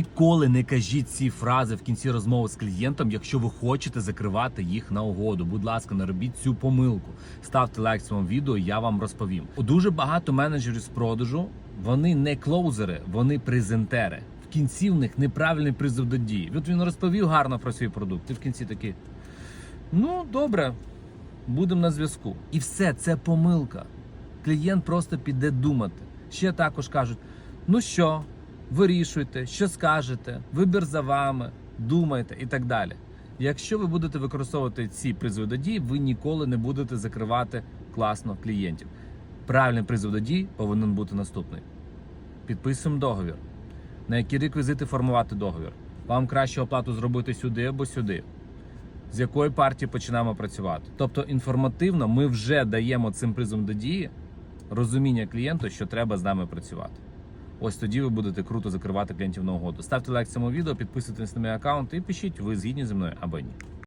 Ніколи не кажіть ці фрази в кінці розмови з клієнтом, якщо ви хочете закривати їх на угоду. Будь ласка, не робіть цю помилку. Ставте лайк цьому відео, я вам розповім. Дуже багато менеджерів з продажу вони не клоузери, вони презентери. В кінці в них неправильний призов до дії. От він розповів гарно про свій продукт, і в кінці такий. Ну, добре, будемо на зв'язку. І все, це помилка. Клієнт просто піде думати. Ще також кажуть: ну що, вирішуйте, що скажете, вибір за вами, думайте і так далі. Якщо ви будете використовувати ці призови до дії, ви ніколи не будете закривати класно клієнтів. Правильний призов до дії повинен бути наступний. Підписуємо договір. На які реквізити формувати договір? Вам краще оплату зробити сюди або сюди з якої партії починаємо працювати. Тобто інформативно ми вже даємо цим призом до дії розуміння клієнту, що треба з нами працювати. Ось тоді ви будете круто закривати клієнтів на угоду. Ставте лайк цьому відео, підписуйтесь на мій аккаунт і пишіть, ви згідні зі мною або ні.